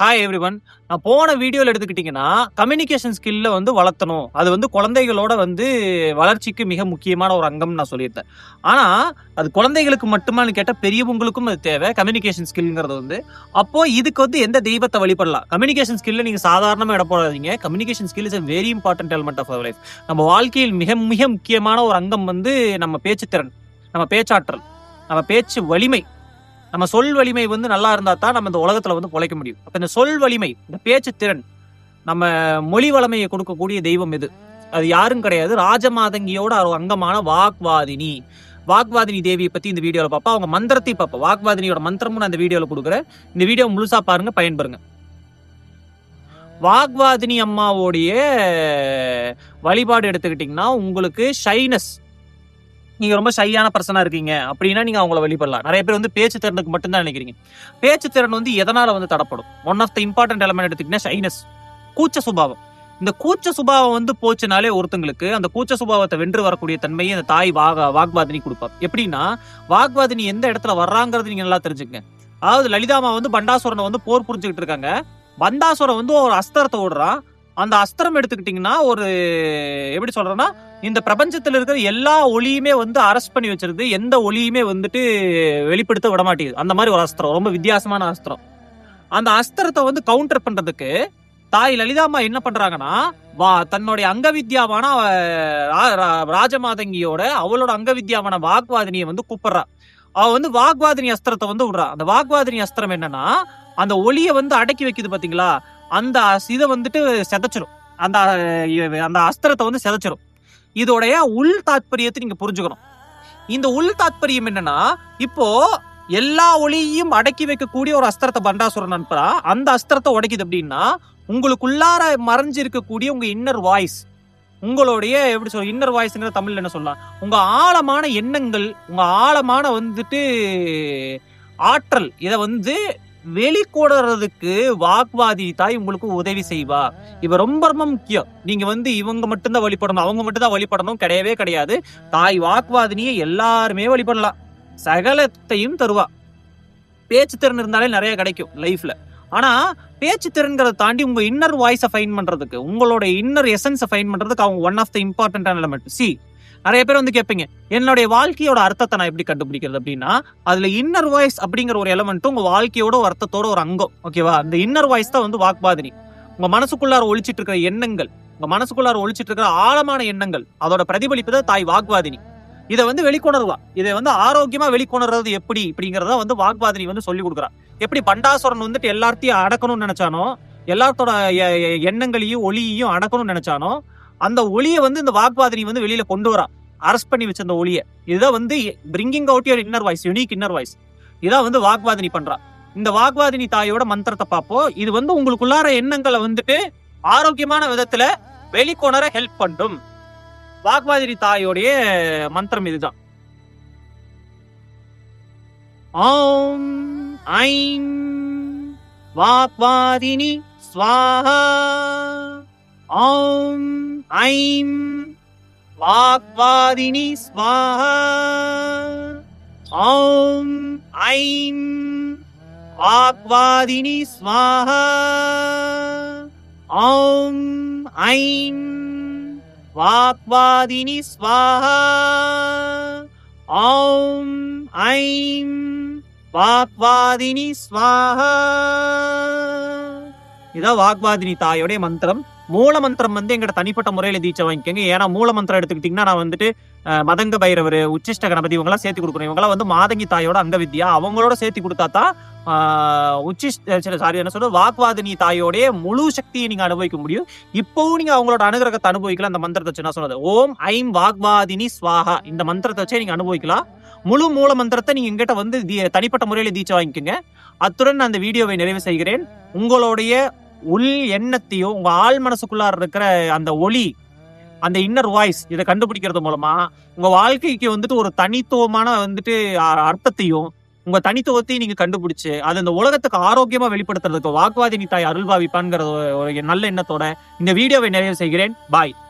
Hi every one நான் போன வீடியோவில் எடுத்துக்கிட்டிங்கன்னா கம்யூனிகேஷன் ஸ்கில்ல வந்து வளர்த்தணும். அது வந்து குழந்தைகளோட வந்து வளர்ச்சிக்கு மிக முக்கியமான ஒரு அங்கம்னு நான் சொல்லியிருந்தேன். ஆனால் அது குழந்தைகளுக்கு மட்டுமான்னு கேட்டால் பெரியவங்களுக்கும் அது தேவை. கம்யூனிகேஷன் ஸ்கில்ங்கிறது வந்து. அப்போது இதுக்கு வந்து எந்த தெய்வத்தை வழிபடலாம்? கம்யூனிகேஷன் ஸ்கில்ல நீங்கள் சாதாரணமாக இடப்படாதீங்க communication skill is a very important element of our life நம்ம வாழ்க்கையில் மிக மிக முக்கியமான ஒரு அங்கம் வந்து நம்ம பேச்சுத்திறன் நம்ம பேச்சாற்றல் நம்ம பேச்சு வலிமை. நம்ம சொல் வலிமை வந்து நல்லா இருந்தா தான் நம்ம இந்த உலகத்துல வந்து பொழைக்க முடியும். அப்ப இந்த சொல் வலிமை இந்த பேச்சு திறன் நம்ம மொழி வளமையை கொடுக்கக்கூடிய தெய்வம் இது அது யாரும் கிடையாது. ராஜமாதங்கியோட அங்கமான வாக்வாதினி. வாக்வாதினி தேவியை பத்தி இந்த வீடியோல பார்ப்போம். அவங்க மந்திரத்தை பார்ப்போம். வாக்வாதினியோட மந்திரமும் நான் இந்த வீடியோல கொடுக்குறேன். இந்த வீடியோ முழுசா பாருங்க பயன்பெறுங்க. வாக்வாதினி அம்மாவோடைய வழிபாடு எடுத்துக்கிட்டிங்கன்னா உங்களுக்கு ஷைனஸ் நீங்க ரொம்ப ஷையான பர்சனா இருக்கீங்க. அப்படின்னா நீங்க அவங்கள வழிபடலாம் நிறைய பேர் வந்து பேச்சு திறனுக்கு மட்டும்தான் நினைக்கிறீங்க. பேச்சு திறன் வந்து எதனால வந்து தடப்படும்? One of the important element எடுத்துக்கிட்டீங்கன்னா ஷைனஸ் கூச்ச சுபாவம். இந்த கூச்ச சுபாவம் வந்து போச்சுனாலே ஒருத்தங்களுக்கு அந்த கூச்ச சுபாவத்தை வென்று வரக்கூடிய தன்மையை அந்த தாய் வாக வாக்வாதினி கொடுப்பார். எப்படின்னா வாக்வாதினி எந்த இடத்துல வர்றாங்கிறது நீங்க நல்லா தெரிஞ்சுக்கங்க. அதாவது லலிதாமா வந்து பண்டாசுரனை வந்து போர் புரிஞ்சுக்கிட்டு இருக்காங்க. பண்டாசுரன் வந்து ஒரு அஸ்திரத்தை விடுறான் அந்த அஸ்திரம் எடுத்துக்கிட்டிங்கன்னா ஒரு எப்படி சொல்றேன்னா இந்த பிரபஞ்சத்தில் இருக்கிற எல்லா ஒளியுமே வந்து அரெஸ்ட் பண்ணி வச்சிருது எந்த ஒளியுமே வந்துட்டு வெளிப்படுத்த விட மாட்டேங்குது. அந்த மாதிரி ஒரு அஸ்திரம். ரொம்ப வித்தியாசமான அஸ்திரம். அந்த அஸ்திரத்தை வந்து கவுண்டர் பண்றதுக்கு தாய் லலிதாம்மா என்ன பண்றாங்கன்னா வா தன்னுடைய அங்கவித்யாவான வித்யாவான ரா- ரா- ராஜமாதங்கியோட அவளோட அங்கவித்யாவான வாக்வாதினியை வந்து கூப்பிடுறா. அவ வந்து வாக்வாதினி அஸ்திரத்தை வந்து விடுறா. அந்த வாக்வாதினி அஸ்திரம் என்னன்னா அந்த ஒளியை வந்து அடக்கி வைக்குது பாத்தீங்களா? அந்த அஸ்- இதை வந்துட்டு செதைச்சிரும். அந்த அந்த அஸ்திரத்தை வந்து செதைச்சிரும். இதோடைய உள் தாத்பரியத்தை நீங்க புரிஞ்சுக்கணும். இந்த உள் தாத்பரியம் என்னன்னா இப்போ எல்லா ஒளியையும் அடக்கி வைக்கக்கூடிய ஒரு அஸ்திரத்தை பண்டாசுரன் அனுப்புறா. அந்த அஸ்திரத்தை உடைக்குது அப்படின்னா உங்களுக்குள்ளார மறைஞ்சு இருக்கக்கூடிய உங்க இன்னர் வாய்ஸ் உங்களுடைய எப்படி சொல்ற இன்னர் வாய்ஸ்ங்கிற தமிழ்ல என்ன சொல்லலாம்? உங்க ஆழமான எண்ணங்கள் உங்க ஆழமான வந்துட்டு ஆற்றல் இதை வந்து வெளிக்கொடுறதுக்கு வாக்வாதி தாய் உங்களுக்கு உதவி செய்வா. இவ ரொம்ப ரொம்ப முக்கியம். நீங்க வந்து இவங்க மட்டும்தான் வழிபடணும் அவங்க மட்டும்தான் வழிபடணும் கிடையவே கிடையாது. தாய் வாக்வாதினியை எல்லாருமே வழிபடலாம். சகலத்தையும் தருவா. பேச்சு திறன் இருந்தாலே நிறைய கிடைக்கும் லைஃப்ல ஆனா பேச்சு திறன்கிறத தாண்டி உங்க இன்னர் வாய்ஸை ஃபைன் பண்றதுக்கு உங்களோட இன்னர் எசன்ஸை ஃபைன் பண்றதுக்கு அவங்க ஒன் ஆஃப் த இம்பார்ட்டன்டான எலமெண்ட் சி நிறைய பேர் வந்து கேட்பீங்க என்னுடைய வாழ்க்கையோட அர்த்தத்தை நான் எப்படி கண்டுபிடிக்கிறது அப்படின்னா அதுல இன்னர் வாய்ஸ் அப்படிங்கிற ஒரு எலமெண்ட் உங்க வாழ்க்கையோட ஒரு அர்த்தத்தோட ஒரு அங்கம் ஓகேவா அந்த இன்னர் வாய்ஸ் தான் வந்து வாக்பாதினி. உங்க மனசுக்குள்ளார ஒழிச்சிட்டு இருக்கிற எண்ணங்கள் உங்க மனசுக்குள்ளார ஒழிச்சிட்டு இருக்கிற ஆழமான எண்ணங்கள் அதோட பிரதிபலிப்பு தான் தாய் வாக்வாதினி இதை வந்து வெளிக்கொணர்வா? இதை வந்து ஆரோக்கியமா வெளிக்கொணர்றது எப்படி? இப்படிங்கறத வந்து வாக்வாதினி வந்து சொல்லி கொடுக்குறா. எப்படி பண்டாசுரன் வந்துட்டு எல்லாத்தையும் அடக்கணும்னு நினைச்சானோ எல்லாத்தோட எ- எண்ணங்களையும் ஒளியையும் அடக்கணும்னு நினைச்சானோ அந்த ஒளியை வந்து இந்த வாக்வாதினி வந்து வெளியில கொண்டு வரா அரெஸ்ட் பண்ணி வச்ச அந்த ஒளியை. இதுதான் வந்து bringing out your inner voice unique inner voice இதான் வந்து வாக்வாதினி பண்றா இந்த வாக்வாதினி தாயோட மந்திரத்தை பார்ப்போம். இது வந்து உங்களுக்குள்ளார எண்ணங்களை வந்துட்டு ஆரோக்கியமான விதத்துல வெளிக்கொணர ஹெல்ப் பண்ணும். வாக்வாதினி தாயோடைய மந்திரம் இதுதான். ஆம் ஐம் வாக்வாதினி ஸ்வாஹா. ஆம் ஐம் வாக்வாதினி ஸ்வாஹா. ஓம் ஐம் வாக்வாதினி ஸ்வாஹா. ஓம் ஐம் வாக்வாதினி ஸ்வாஹா. ஓம் ஐம் வாக்வாதினி ஸ்வாஹா. இதான் வாக்வாதினி தாயோடைய மந்திரம். மூல மந்திரம் வந்து எங்கிட்ட தனிப்பட்ட முறையில தீட்சை வாங்கிக்கோங்க. ஏன்னா மூல மந்திரம் எடுத்துக்கிட்டீங்கன்னா நான் வந்துட்டு மதங்க பைரவர் உச்சிஷ்ட கணபதி இவங்கெல்லாம் சேர்த்து கொடுக்கணும். இவங்கெல்லாம் வந்து மாதங்கி தாயோட அங்க வித்யா அவங்களோட சேர்த்து கொடுத்தா தான் உச்சிஷ்ட சாரி என்ன சொல்றது? வாக்வாதினி தாயோடைய முழு சக்தியை நீங்க அனுபவிக்க முடியும். இப்போவும் நீங்க அவங்களோட அனுகிரகத்தை அனுபவிக்கலாம். அந்த மந்திரத்தை வச்சு நான் சொன்னது. ஓம் ஐம் வாக்வாதினி ஸ்வாஹா. இந்த மந்திரத்தை வச்சே நீங்க அனுபவிக்கலாம். முழு மூல மந்திரத்தை நீங்க எங்கிட்ட வந்து தனிப்பட்ட முறையில தீட்சை வாங்கிக்கோங்க. அத்துடன் நான் அந்த வீடியோவை நிறைவு செய்கிறேன். உங்களுடைய உள் எண்ணத்தையும் உங்க ஆள் மனசுக்குள்ளார இருக்கிற அந்த ஒளி அந்த இன்னர் வாய்ஸ் இதை கண்டுபிடிக்கிறது மூலமா உங்க வாழ்க்கைக்கு வந்துட்டு ஒரு தனித்துவமான வந்துட்டு அ- அர்த்தத்தையும் உங்க தனித்துவத்தையும் நீங்க கண்டுபிடிச்சு அது இந்த உலகத்துக்கு ஆரோக்கியமா வெளிப்படுத்துறதுக்கு வாக்குவாதினி தாய் அருள்பாவிப்பான்ங்கிற ஒரு நல்ல எண்ணத்தோட இந்த வீடியோவை நிறைவு செய்கிறேன். பாய்